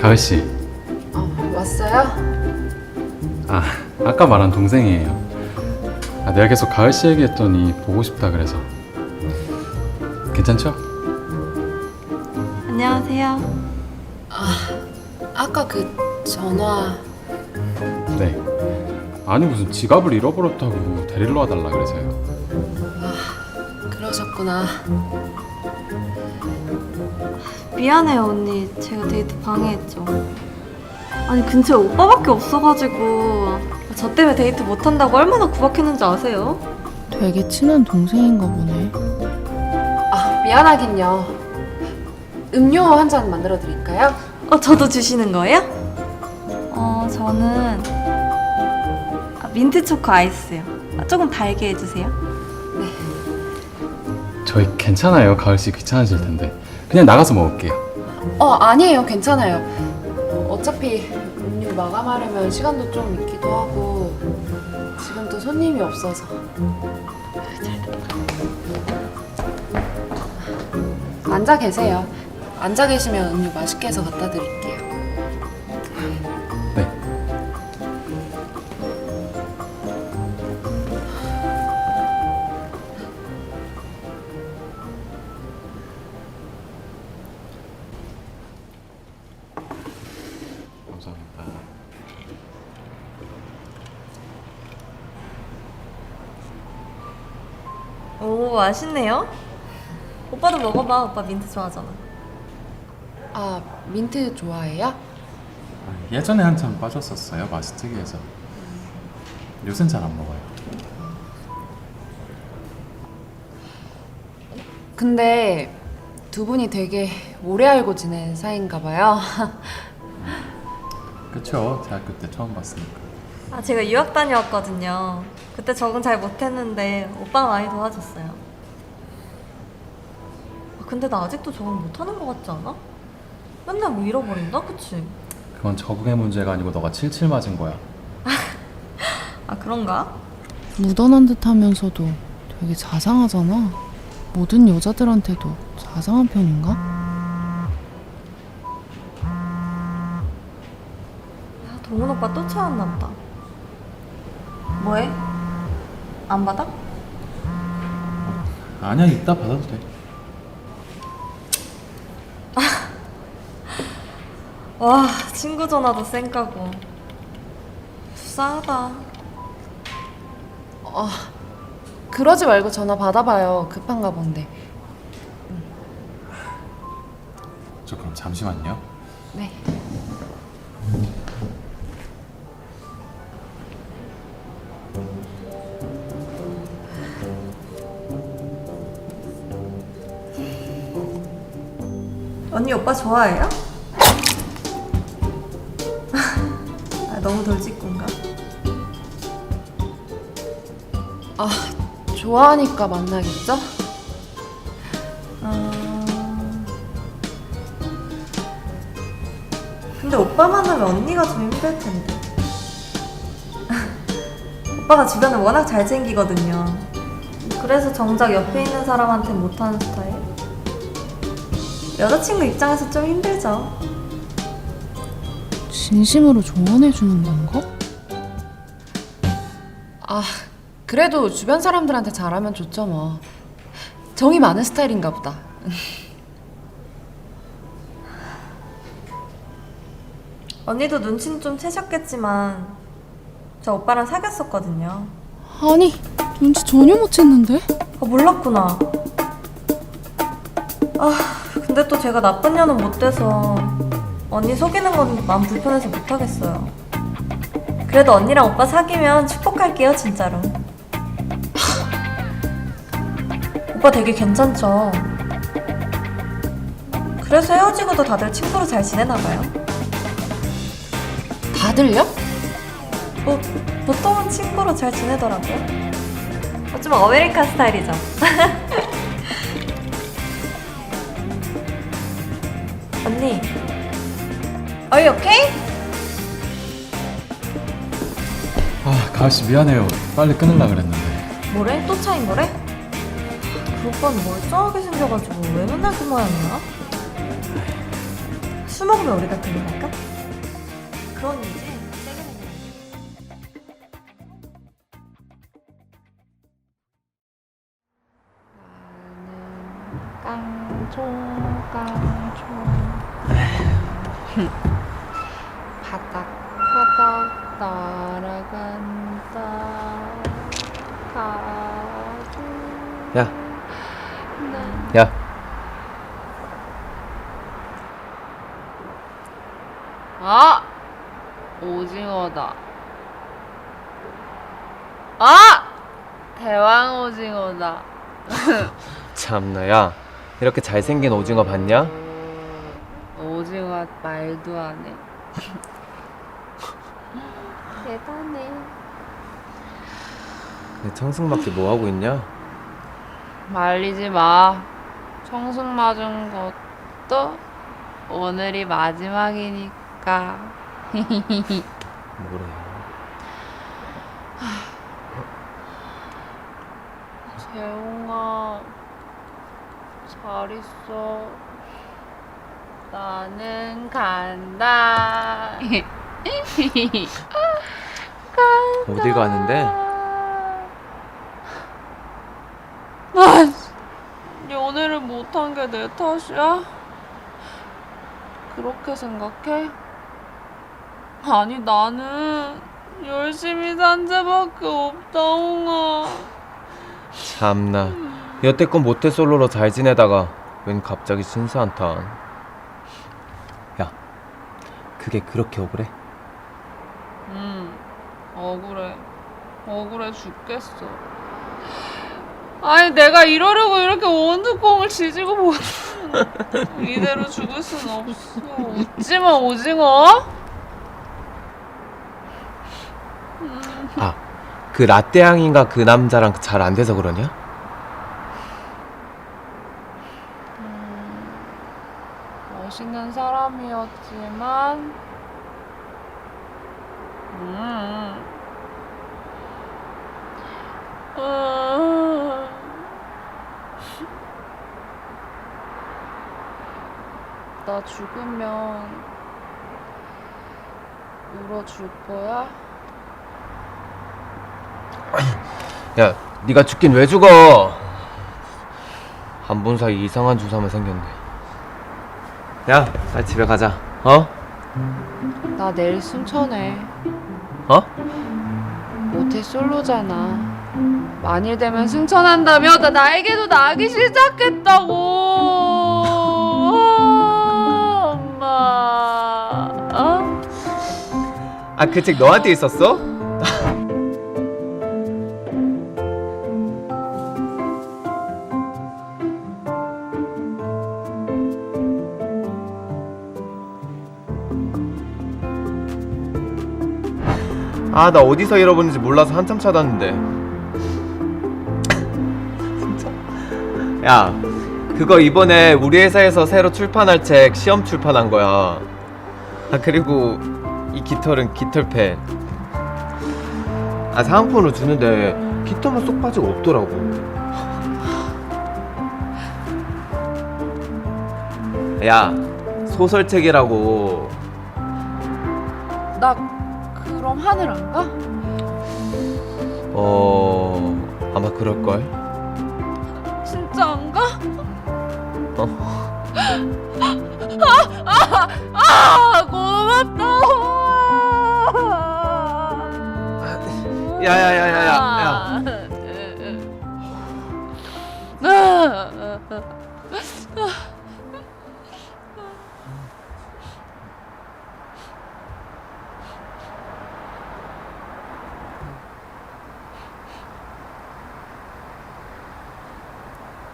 가을 씨. 어, 왔어요? 아, 아까 말한 동생이에요. 아, 내가 계속 가을 씨 얘기했더니 보고 싶다 그래서. 괜찮죠? 안녕하세요. 아까 그 전화 네. 아니 무슨 지갑을 잃어버렸다고 데리러 와달라 그래서요. 그러셨구나. 미안해요 언니. 제가 데이트 방해했죠. 아니 근처에 오빠밖에 없어가지고 저 때문에 데이트 못한다고 얼마나 구박했는지 아세요? 되게 친한 동생인가 보네. 아 미안하긴요. 음료 한 잔 만들어 드릴까요? 어 저도 주시는 거예요? 어 저는 아, 민트 초코 아이스요. 아, 조금 달게 해주세요. 저희 괜찮아요. 가을 씨 귀찮아질 텐데. 그냥 나가서 먹을게요. 어 아니에요 괜찮아요. 어, 어차피 음료 마감하려면 시간도 좀 있기도 하고 지금 또 손님이 없어서. 앉아 계세요. 앉아 계시면 음료 맛있게 해서 갖다 드릴게요. 오 맛있네요. 오빠도 먹어봐. 오빠 민트 좋아하잖아. 아 민트 좋아해요? 예전에 한참 빠졌었어요. 맛이 특이해서. 요새는 잘 안 먹어요. 근데 두 분이 되게 오래 알고 지낸 사이인가 봐요. 그쵸. 대학교 때 처음 봤으니까. 아 제가 유학 다녀왔거든요. 그때 적응 잘 못했는데 오빠가 많이 도와줬어요. 아, 근데 나 아직도 적응 못하는 것 같지 않아? 맨날 뭐 잃어버린다, 그치? 그건 적응의 문제가 아니고 너가 칠칠 맞은 거야. 아 그런가? 무던한 듯 하면서도 되게 자상하잖아. 모든 여자들한테도 자상한 편인가? 아, 동훈 오빠 또 찾았나 보다. 뭐해? 안 받아? 아니야, 이따 받아도 돼. 와 친구 전화도 쌩까고 불쌍하다. 어, 그러지 말고 전화 받아봐요. 급한가 본데. 저 그럼 잠시만요. 네. 언니 오빠 좋아해요? 아, 너무 돌직구인가? 아, 좋아하니까 만나겠죠? 음... 근데 오빠 만나면 언니가 좀 힘들 텐데. 오빠가 주변을 워낙 잘 챙기거든요. 그래서 정작 옆에 있는 사람한테 못하는 스타일. 여자친구 입장에서 좀 힘들죠. 진심으로 조언해주는 건가? 아, 그래도 주변 사람들한테 잘하면 좋죠, 뭐. 정이 많은 스타일인가 보다. 언니도 눈치는 좀 채셨겠지만 저 오빠랑 사귀었었거든요. 아니, 눈치 전혀 못 챘는데? 아, 몰랐구나. 아, 근데 또 제가 나쁜 년은 못 돼서 언니 속이는 건 마음 불편해서 못 하겠어요. 그래도 언니랑 오빠 사귀면 축복할게요, 진짜로. 오빠 되게 괜찮죠? 그래서 헤어지고도 다들 친구로 잘 지내나 봐요. 다들요? 뭐 보통은 친구로 잘 지내더라고요. 어, 좀 아메리칸 스타일이죠. 언니, are you okay? 아, 가을 씨 미안해요. 빨리 끊으려 그랬는데. 뭐래? 또 차인 거래? 그 오빠는 멀쩡하게 생겨가지고 왜 맨날 그 모양이야? 술 먹으면 우리가 들어갈까? 그런 이제 깡총 깡총 바닥 바닥 날아간다 가주 야, 난 야, 아! 오징어다. 아! 대왕 오징어다. 참나, 야, 이렇게 잘생긴 오징어 봤냐? 오징어 말도 안 해. 대단해. 내 청승맞게 뭐 하고 있냐? 말리지 마. 청승 맞은 것도 오늘이 마지막이니까. 뭐래? 재웅아, 잘 있어. 나는 간다. 어디 가는데? 아, 연애를 못한 게 내 탓이야? 그렇게 생각해? 아니 나는 열심히 산 죄밖에 없다 옹아 참나, 여태껏 모태솔로로 잘 지내다가 웬 갑자기 신세한탄? 야, 그게 그렇게 억울해? 응 억울해 억울해 죽겠어 아니 내가 이러려고 이렇게 원두콩을 지지고 뭐 이대로 죽을 순 없어 웃지마 오징어 아, 그 라떼양인가 그 남자랑 잘 안 돼서 그러냐? 멋있는 사람이었지만, 음, 음, 나 죽으면 울어줄 거야? 야, 네가 죽긴 왜 죽어? 한분 사이 이상한 주사만 생겼네. 야, 빨리 집에 가자. 어? 나 내일 순천해. 어? 모태 솔로잖아. 만일 되면 승천한다며 나 나에게도 나기 시작했다고. 아, 엄마. 어? 아, 그 책 너한테 있었어? 아, 나 어디서 잃어버린지 몰라서 한참 찾았는데. 야, 그거 이번에 우리 회사에서 새로 출판할 책 시험 출판한 거야. 아, 그리고 이 깃털은 깃털펜. 아, 사은품으로 주는데 깃털만 쏙 빠지고 없더라고. 야, 소설책이라고. 나 그럼 하늘 안 가? 어, 아마 그럴걸. 진짜 안 가? 어. 아, 아, 고맙다. 야야야야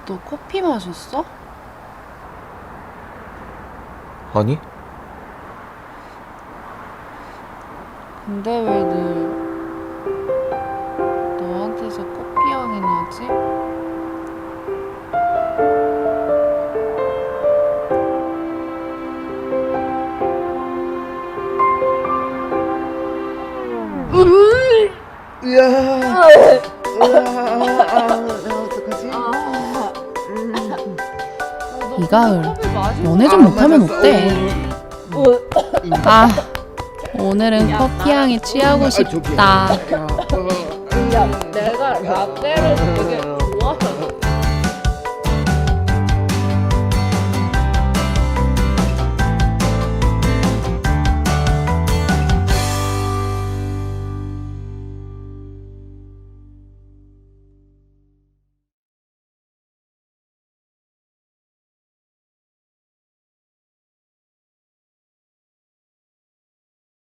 너 커피 마셨어? 아니? 근데 왜 늘 너한테서 커피 향이 나지? 이 가을. 연애 좀 못하면 어때? 아 오늘은 커피 향에 취하고 싶다. 야 내가 라떼를 되게